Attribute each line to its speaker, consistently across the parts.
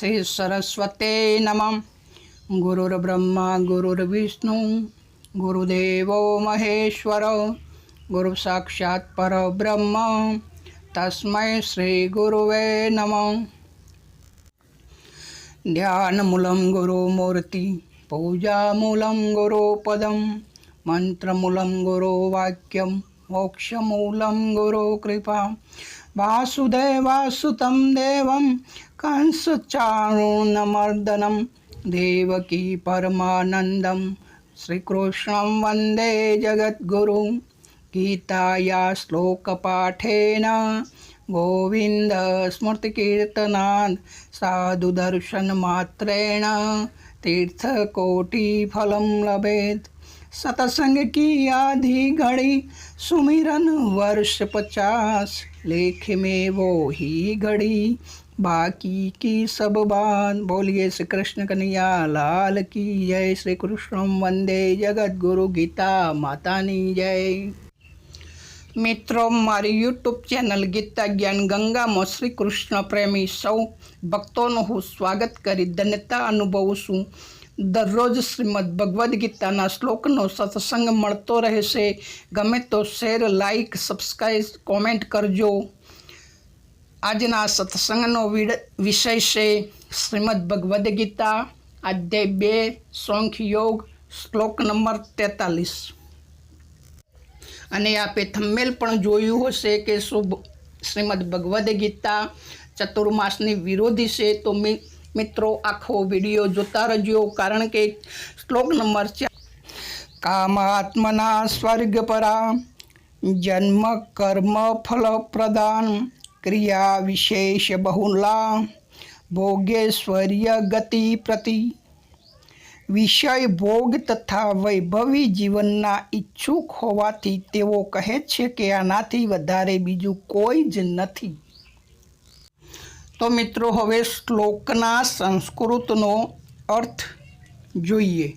Speaker 1: શ્રી સરસ્વતે નમઃ. ગુરુર્બ્રહ્મા, ગુરુર્વિષ્ણુ, ગુરુદેવો મહેશ્વર, ગુરુ સાક્ષાત પરબ્રહ્મ. તસ્મય શ્રી ગુરુવે નમઃ. ધ્યાનમૂલમ ગુરુમૂર્તિ, પૂજામૂલમ ગુરુપદમ, મંત્રમૂલમ ગુરુવાક્યમ, મોક્ષમૂલમ ગુરુકૃપા. વાસુદેવાસુતમ દેવમ કંસચારુણમર્દનમ દેવકી પરમાનંદમ શ્રીકૃષ્ણમ વંદે જગદ્ગુરુ ગીતાયા શ્લોકપાઠેન ગોવિંદ સ્મૃતિકીર્તનાદ સાધુદર્શનમાત્રેણ તીર્થકોટિફલમ લભેત સતસંગ કી આધી ઘડી સુમિરન વર્ષ પચાસ લેખ મેં વો ઘડી બાકી કી સબ બાન? બોલીએ શ્રી કૃષ્ણ કનૈયા, લાલ કી જય? શ્રી કૃષ્ણ વંદે જગદગુરુ ગીતા માતાની જય. મિત્રો, મારી યુટ્યુબ ચેનલ ગીતા જ્ઞાન ગંગામાં શ્રી કૃષ્ણ પ્રેમી સૌ ભક્તોનું હું સ્વાગત કરી ધન્યતા અનુભવું છું. દરરોજ શ્રીમદ ભગવદ્ ગીતાના શ્લોકનો સત્સંગ મળતો રહેશે. ગમે તો શેર, લાઈક, સબસ્ક્રાઈબ, કોમેન્ટ કરજો. આજના સત્સંગનો વિષય છે શ્રીમદ ભગવદ્ ગીતા, અધ્યાય બે, સોંખ યોગ, શ્લોક નંબર તેતાલીસ. અને આપે થંમેલ પણ જોયું હશે કે શુભ, શ્રીમદ ભગવદ્ ગીતા ચતુર્માસની વિરોધી છે. તો મિત્રો, આખો વીડિયો જોતા રહેજો, કારણ કે શ્લોક નંબર ચાર. કામાત્મના સ્વર્ગ પરા, જન્મ કર્મ ફલ પ્રદાન ક્રિયા વિશેષ બહુલા ભોગેશ્વર્ય ગતિ પ્રતિ વિષય ભોગ તથા વૈભવી જીવનના ઈચ્છુક હોવાથી તેઓ કહે છે કે આનાથી વધારે બીજું કોઈ જ નથી. તો મિત્રો, હવે શ્લોકના સંસ્કૃતનો અર્થ જોઈએ.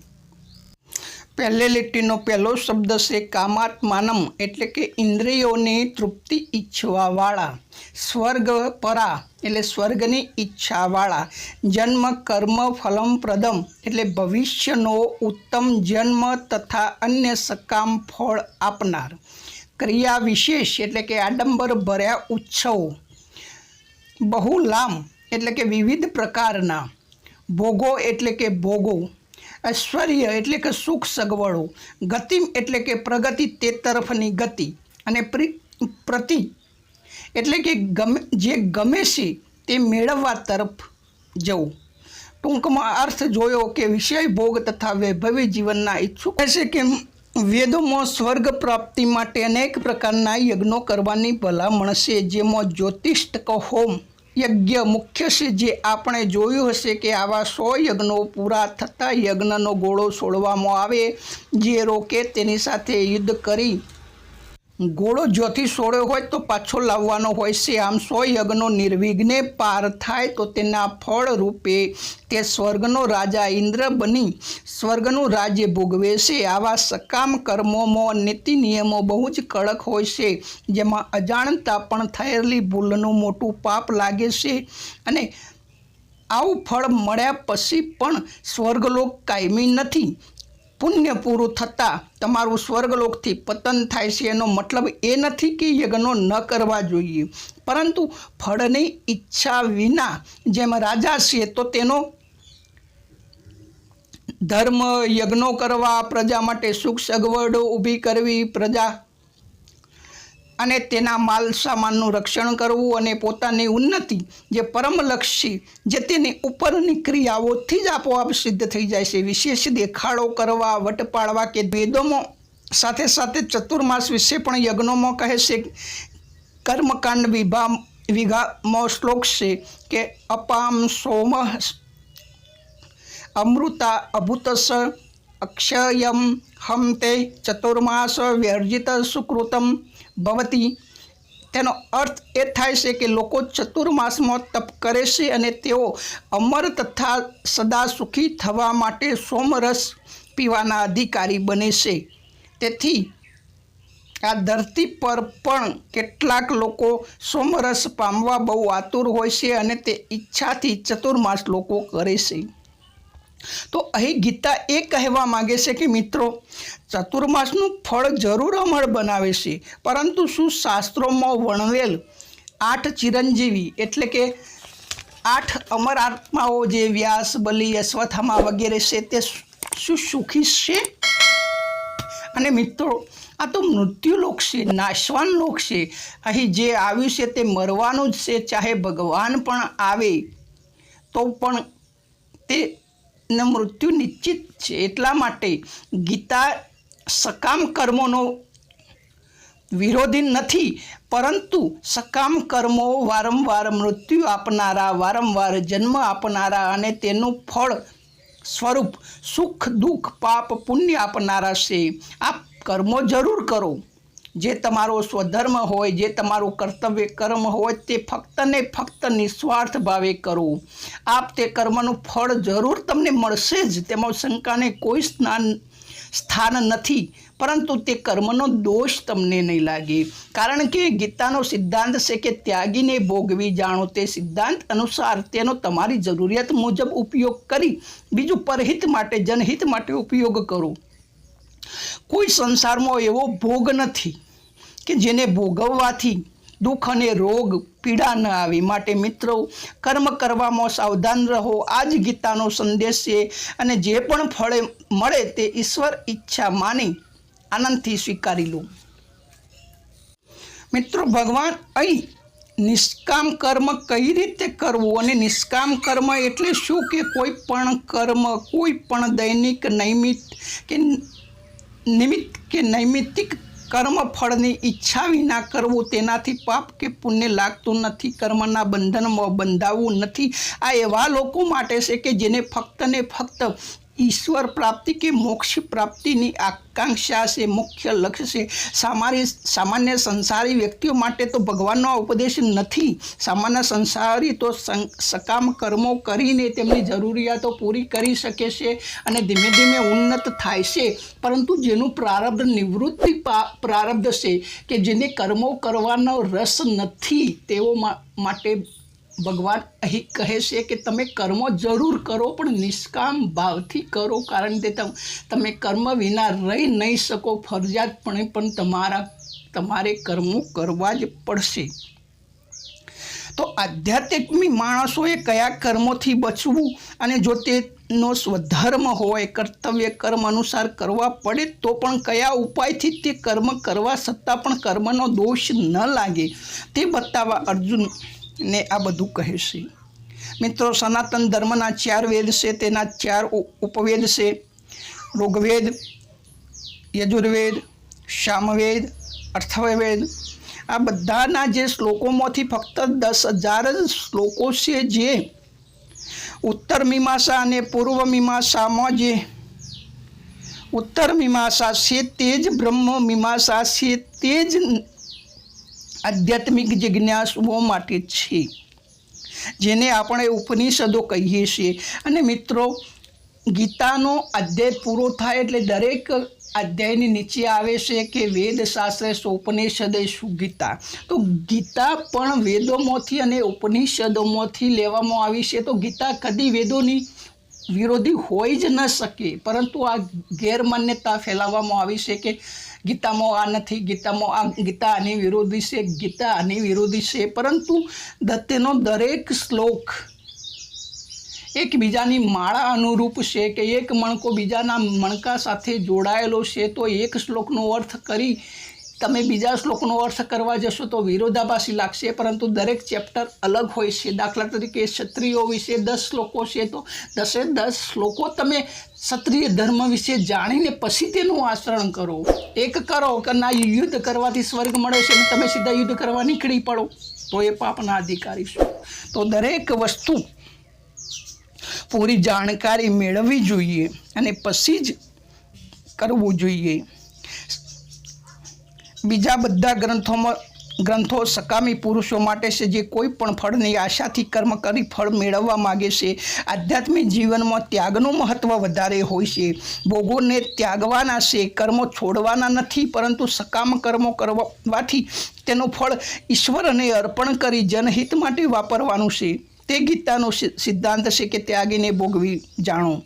Speaker 1: પહેલે લીટીનો પહેલો શબ્દ છે કામાત્માનમ, એટલે કે ઇન્દ્રિયોની તૃપ્તિ ઈચ્છવાવાળા, સ્વર્ગ પરા, એટલે સ્વર્ગની ઈચ્છાવાળા, જન્મ કર્મ ફલમ પ્રદમ, એટલે ભવિષ્યનો ઉત્તમ જન્મ તથા અન્ય સકામ ફળ આપનાર. ક્રિયા વિશેષ, એટલે કે આડંબર ભર્યા ઉત્સવો. બહુલામ એટલે કે વિવિધ પ્રકારના. ભોગો, એટલે કે ભોગો. ઐશ્વર્ય એટલે કે સુખ સગવડો ગતિ એટલે કે પ્રગતિ તે તરફની ગતિ અને પ્રિ- પ્રતિ એટલે કે ગમે, જે ગમે છે તે મેળવવા તરફ જવું. ટૂંકમાં અર્થ જોયો કે વિષય ભોગ તથા વૈભવી જીવનના ઈચ્છુક છે કે વેદોમાં સ્વર્ગ પ્રાપ્તિ માટે અનેક પ્રકારના યજ્ઞો કરવાની ભલામણ છે. જેમાં જ્યોતિષ્ઠક હોમ યજ્ઞ મુખ્ય છે જે આપણે જોયું હશે કે આવા સો યજ્ઞો પૂરા થતાં યજ્ઞનો ગોળો છોડવામાં આવે. જે રોકે તેની સાથે યુદ્ધ કરી ગોળો જ્યોથી સોળ્યો હોય તો પાછો લાવવાનો હોય છે. આમ સો યજ્ઞો નિર્વિઘ્ને પાર થાય તો તેના ફળ રૂપે તે સ્વર્ગનો રાજા ઇન્દ્ર બની સ્વર્ગનું રાજ્ય ભોગવે છે. આવા સકામ કર્મોમાં નીતિ નિયમો બહુ જ કડક હોય છે, જેમાં અજાણતા પણ થયેલી ભૂલનું મોટું પાપ લાગે છે અને આવું ફળ મળ્યા પછી પણ સ્વર્ગલોક કાયમી નથી. પુણ્ય પૂરું થતાં તમારું સ્વર્ગલોકથી પતન થાય છે એનો મતલબ એ નથી કે યજ્ઞો ન કરવા જોઈએ. પરંતુ ફળની ઈચ્છા વિના જેમ રાજા છે તો તેનો ધર્મ યજ્ઞો કરવા પ્રજા માટે સુખ સગવડો ઊભી કરવી પ્રજા અને તેના માલ સામાનનું રક્ષણ કરવું અને પોતાની ઉન્નતિ જે પરમલક્ષી જે તેની ઉપરની ક્રિયાઓથી જ આપોઆપ સિદ્ધ થઈ જાય છે. વિશેષ દેખાડો કરવા વટ પાડવા કે વેદોમાં સાથે સાથે ચતુર્માસ વિશે પણ યજ્ઞોમાં કહે છે. કર્મકાંડ વિભા, વિઘામાં શ્લોક છે કે અપામ સોમ અમૃતા અભૂતસ અક્ષયમ હમ તે ચતુર્માસ વ્યર્જિત સુકૃતમ ભવતી. તેનો અર્થ એ થાય છે કે લોકો ચતુર્માસમાં તપ કરે છે અને તેઓ અમર તથા સદા સુખી થવા માટે સોમરસ પીવાના અધિકારી બને છે. તેથી આ ધરતી પર પણ કેટલાક લોકો સોમરસ પામવા બહુ આતુર હોય છે અને તે ઈચ્છાથી ચતુર્માસ લોકો કરે છે. તો અહીં ગીતા એ કહેવા માંગે છે કે મિત્રો, ચતુર્માસનું ફળ જરૂર અમળ બનાવે છે, પરંતુ શું શાસ્ત્રોમાં વર્ણવેલ આઠ ચિરંજીવી એટલે કે આઠ અમર આત્માઓ જે વ્યાસ, બલિ, અશ્વથામા વગેરે છે તે શું સુખી છે? અને મિત્રો, આ તો મૃત્યુ લોક છે, નાશવાન લોક છે. અહીં જે આવ્યું છે તે મરવાનું જ છે, ચાહે ભગવાન પણ આવે તો પણ તે ને મૃત્યુ નિશ્ચિત છે એટલા માટે ગીતા સકામ કર્મોનો વિરોધી નથી, પરંતુ સકામ કર્મો વારંવાર મૃત્યુ આપનારા, વારંવાર જન્મ આપનારા અને તેનું ફળ સ્વરૂપ સુખ, દુઃખ, પાપ, પુણ્ય આપનારા છે. આપ કર્મો જરૂર કરો. જે તમારો સ્વધર્મ હોય, જે તમારું કર્તવ્ય કર્મ હોય, તે ફક્ત ને ફક્ત નિસ્વાર્થ ભાવે કરો આપ તે કર્મનું ફળ જરૂર તમને મળશે જ. તેમાં શંકાને કોઈ સ્નાન સ્થાન નથી. પરંતુ તે કર્મનો દોષ તમને નહીં લાગે. કારણ કે ગીતાનો સિદ્ધાંત છે કે ત્યાગીને ભોગવી જાણો તે સિદ્ધાંત અનુસાર તેનો તમારી જરૂરિયાત મુજબ ઉપયોગ કરી, બીજું પરહિત માટે, જનહિત માટે ઉપયોગ કરો. કોઈ સંસારમાં એવો ભોગ નથી કે જેને ભોગવવાથી દુઃખ અને રોગ, પીડા ન આવે. માટે મિત્રો, કર્મ કરવામાં સાવધાન રહો. આ જ ગીતાનો સંદેશ છે અને જે પણ ફળે મળે તે ઈશ્વર ઈચ્છા માની આનંદથી સ્વીકારી લો. મિત્રો, ભગવાન અહીં નિષ્કામ કર્મ કઈ રીતે કરવું અને નિષ્કામ કર્મ એટલે શું કે કોઈ પણ કર્મ, કોઈ પણ દૈનિક, નૈમિત કે નિમિત્ત કે નૈમિત્તિક કર્મ ફળની ઈચ્છા વિના કરવું તેનાથી પાપ કે પુણ્ય લાગતું નથી, કર્મના બંધનમાં બંધાવવું નથી. આ એવા લોકો માટે છે કે જેને ફક્ત ને ફક્ત ઈશ્વર પ્રાપ્તિ કે મોક્ષ પ્રાપ્તિની આકાંક્ષા છે, મુખ્ય લક્ષ્ય છે. સામાન્ય સામાન્ય સંસારી વ્યક્તિઓ માટે તો ભગવાનનો ઉપદેશ નથી. સામાન્ય સંસારી તો સકામ કર્મો કરીને તેમની જરૂરિયાતો પૂરી કરી શકે છે અને ધીમે ધીમે ઉન્નત થાય છે. પરંતુ જેનું પ્રારબ્ધ નિવૃત્તિ પ્રારબ્ધ છે કે જેને કર્મો કરવાનો રસ નથી, તેઓ માટે ભગવાન અહીં કહે છે કે તમે કર્મો જરૂર કરો, પણ નિષ્કામ ભાવથી કરો, કારણ કે તમ કર્મ વિના રહી નહીં શકો. ફરજિયાતપણે પણ તમારા, તમારે કર્મો કરવા જ પડશે. તો આધ્યાત્મિક માણસોએ કયા કર્મોથી બચવું? અને જો તેનો સ્વધર્મ હોય, કર્તવ્ય કર્મ અનુસાર કરવા પડે, તો પણ કયા ઉપાયથી તે કર્મ કરવા છતાં પણ કર્મનો દોષ ન લાગે? તે બતાવવા અર્જુનને આ બધું કહે છે. મિત્રો, સનાતન ધર્મના ચાર વેદ છે, તેના ચાર ઉપવેદ છે. ઋગ્વેદ, યજુર્વેદ સામવેદ અર્થવેદ. આ બધાના જે શ્લોકોમાંથી ફક્ત દસ હજાર જ શ્લોકો છે જે ઉત્તર મીમાંસા અને પૂર્વ મીમાંસામાં જે ઉત્તર મીમાંસા છે તે જ બ્રહ્મ મીમાંસા છે તે જ આધ્યાત્મિક જિજ્ઞાસુઓ માટે છે. જેને આપણે ઉપનિષદો કહીએ છીએ. અને મિત્રો, ગીતાનો અધ્યાય પૂરો થાય એટલે દરેક અધ્યાયની નીચે આવે છે કે વેદશાસ્ત્ર શાસ્ત્ર સોપનિષદ સુગીતા. તો ગીતા પણ વેદોમાંથી અને ઉપનિષદોમાંથી લેવામાં આવી છે. તો ગીતા કદી વેદોની વિરોધી હોઈ જ ન શકે. પરંતુ આ ગેરમાન્યતા ફેલાવવામાં આવી છે કે ગીતામાં આ નથી ગીતામાં આ, ગીતા આની વિરોધી છે, ગીતા આની વિરોધી છે. પરંતુ દત્તેનો દરેક શ્લોક એકબીજાની માળા અનુરૂપ છે કે એક મણકો બીજાના મણકા સાથે જોડાયેલો છે, તો એક શ્લોકનો અર્થ કરી તમે બીજા શ્લોકનો અર્થ કરવા જશો તો વિરોધાભાસી લાગશે, પરંતુ દરેક ચેપ્ટર અલગ હોય છે. દાખલા તરીકે ક્ષત્રિયો વિશે દસ શ્લોકો છે તો દસે દસ શ્લોકો તમે ક્ષત્રિય ધર્મ વિશે જાણીને પછી તેનું આચરણ કરો. એક કરો કે ના યુદ્ધ કરવાથી સ્વર્ગ મળે છે અને તમે સીધા યુદ્ધ કરવા નીકળી પડો, તો એ પાપના અધિકારી છો. તો દરેક વસ્તુ પૂરી જાણકારી મેળવવી જોઈએ અને પછી જ કરવું જોઈએ. બીજા બધા ગ્રંથોમાં ગ્રંથો સકામી પુરુષો માટે છે, જે કોઈ પણ ફળની આશાથી કર્મ કરી ફળ મેળવવા માગે છે. આધ્યાત્મિક જીવનમાં ત્યાગનું મહત્ત્વ વધારે હોય છે. ભોગોને ત્યાગવાના છે, કર્મો છોડવાના નથી, પરંતુ સકામ કર્મો કરવાથી તેનું ફળ ઈશ્વરને અર્પણ કરી જનહિત માટે વાપરવાનું છે. તે ગીતાનો સિદ્ધાંત છે કે ત્યાગીને ભોગવી જાણો.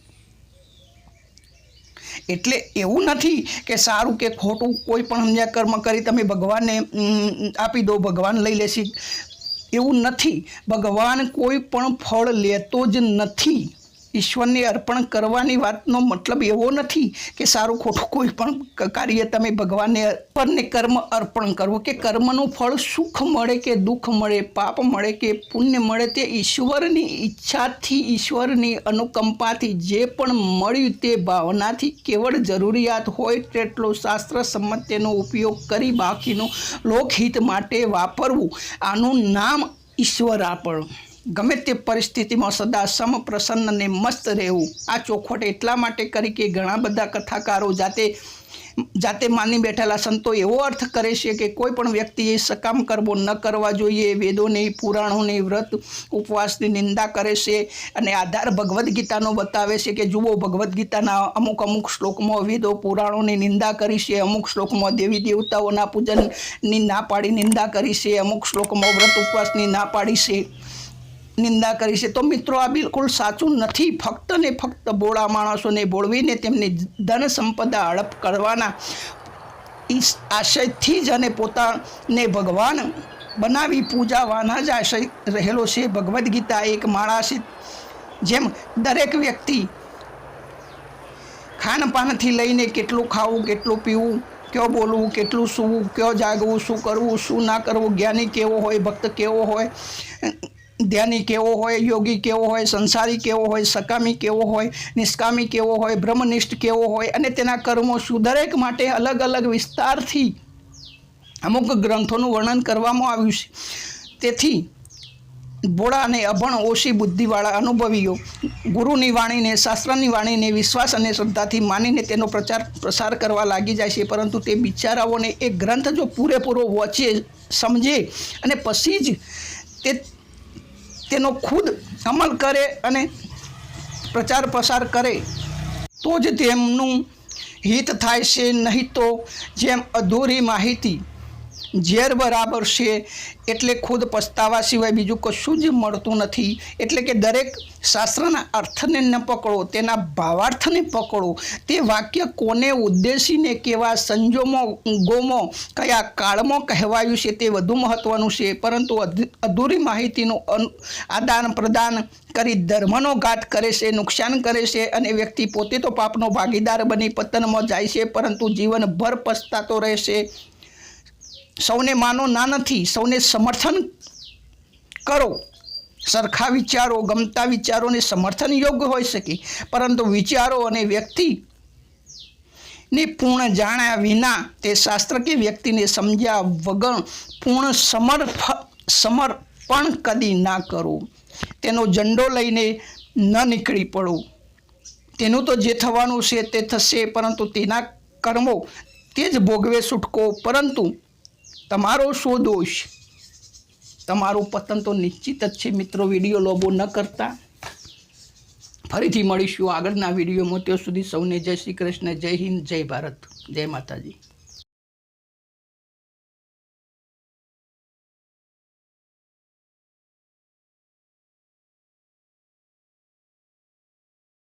Speaker 1: એટલે એવું નથી કે સારું કે ખોટું કોઈ પણ સમજ્યા કર્મ કરી તમે ભગવાનને આપી દો, ભગવાન લઈ લેશે. એવું નથી. ભગવાન કોઈ પણ ફળ લેતો જ નથી. ઈશ્વરને અર્પણ કરવાની વાતનો મતલબ એવો નથી કે સારું ખોટું કોઈ પણ કાર્ય તમે ભગવાનને અર્પણને કર્મ અર્પણ કરવું કે કર્મનું ફળ સુખ મળે કે દુઃખ મળે, પાપ મળે કે પુણ્ય મળે, તે ઈશ્વરની ઈચ્છાથી, ઈશ્વરની અનુકંપાથી જે પણ મળ્યું તે ભાવનાથી કેવળ જરૂરિયાત હોય તેટલો શાસ્ત્ર સંમત તેનો ઉપયોગ કરી બાકીનું લોકહિત માટે વાપરવું. આનું નામ ઈશ્વર આપણ ગમે તે પરિસ્થિતિમાં સદા સમ અને મસ્ત રહેવું. આ ચોખવટ એટલા માટે કરી કે ઘણા બધા કથાકારો જાતે જાતે માની બેઠેલા સંતો એવો અર્થ કરે છે કે કોઈ પણ વ્યક્તિએ સકામ કરવો ન કરવા જોઈએ, વેદોની, પુરાણોની, વ્રત, ઉપવાસની નિંદા કરે છે અને આધાર ભગવદ્ ગીતાનો બતાવે છે કે જુઓ, ભગવદ્ ગીતાના અમુક અમુક શ્લોકમાં વેદો, પુરાણોની નિંદા કરી છે, અમુક શ્લોકમાં દેવી દેવતાઓના પૂજનની ના પાડી નિંદા કરી છે, અમુક શ્લોકમાં વ્રત ઉપવાસની ના પાડી છે. નિંદા કરી છે. તો મિત્રો, આ બિલકુલ સાચું નથી. ફક્ત ને ફક્ત બોળા માણસોને બોળવીને તેમની ધન સંપદા હડપ કરવાના આશયથી જ અને પોતાને ભગવાન બનાવી પૂજાવાના જ આશય રહેલો છે. ભગવદ્ ગીતા એક માણસ જેમ દરેક વ્યક્તિ ખાનપાનથી લઈને કેટલું ખાવું, કેટલું પીવું, કયો બોલવું, કેટલું સૂવું, કયો જાગવું, શું કરવું, શું ના કરવું, જ્ઞાની કેવો હોય, ભક્ત કેવો હોય ધ્યાની કેવો હોય, યોગી કેવો હોય, સંસારી કેવો હોય, સકામી કેવો હોય, નિષ્કામી કેવો હોય, બ્રહ્મનિષ્ઠ કેવો હોય અને તેના કર્મો શું દરેક માટે અલગ અલગ વિસ્તારથી અમુક ગ્રંથોનું વર્ણન કરવામાં આવ્યું છે. તેથી ભોળા અને અભણ ઓછી બુદ્ધિવાળા અનુભવીઓ, ગુરુની વાણીને, શાસ્ત્રની વાણીને વિશ્વાસ અને શ્રદ્ધાથી માનીને તેનો પ્રચાર પ્રસાર કરવા લાગી જાય છે, પરંતુ તે બિચારાઓને એ ગ્રંથ જો પૂરેપૂરો વચે, સમજે અને પછી જ તે તેનો ખુદ અમલ કરે અને પ્રચાર પ્રસાર કરે, તો જ તેમનું હિત થાય છે. નહીં તો જેમ અધૂરી માહિતી ઝેર બરાબર છે એટલે ખુદ પસ્તાવા સિવાય બીજું કશું જ મળતું નથી. એટલે કે દરેક શાસ્ત્રના અર્થને ન પકડો, તેના ભાવાર્થને પકડો. તે વાક્ય કોને ઉદ્દેશીને કેવા સંજોમો, ગોમો, કયા કાળમાં કહેવાયું છે તે વધુ મહત્ત્વનું છે. પરંતુ અધ- અધૂરી માહિતીનું આદાન પ્રદાન કરી ધર્મનો ઘાત કરે છે, નુકસાન કરે છે અને વ્યક્તિ પોતે તો પાપનો ભાગીદાર બની પતનમાં જાય છે, પરંતુ જીવનભર પછતાતો રહેશે સૌને માનો ના નથી, સૌને સમર્થન કરો. સરખા વિચારો, ગમતા વિચારોને સમર્થન યોગ્ય હોઈ શકે. પરંતુ વિચારો અને વ્યક્તિ ને પૂર્ણ જાણ્યા વિના તે શાસ્ત્ર કે વ્યક્તિને સમજ્યા વગર પૂર્ણ સમર્ફ સમર્પણ કદી ના કરો. તેનો ઝંડો લઈને ન નીકળી પડો. તેનું તો જે થવાનું છે તે થશે, પરંતુ તેના કર્મો તે જ ભોગવે છૂટકો. પરંતુ તમારો શું દોષ? તમારું પતન તો નિશ્ચિત જ છે મિત્રો, વીડિયો લોબો ન કરતા. ફરીથી મળીશું આગળના વિડીયોમાં. ત્યાં સુધી સૌને જય શ્રી કૃષ્ણ, જય હિન્દ, જય ભારત. જય માતાજી.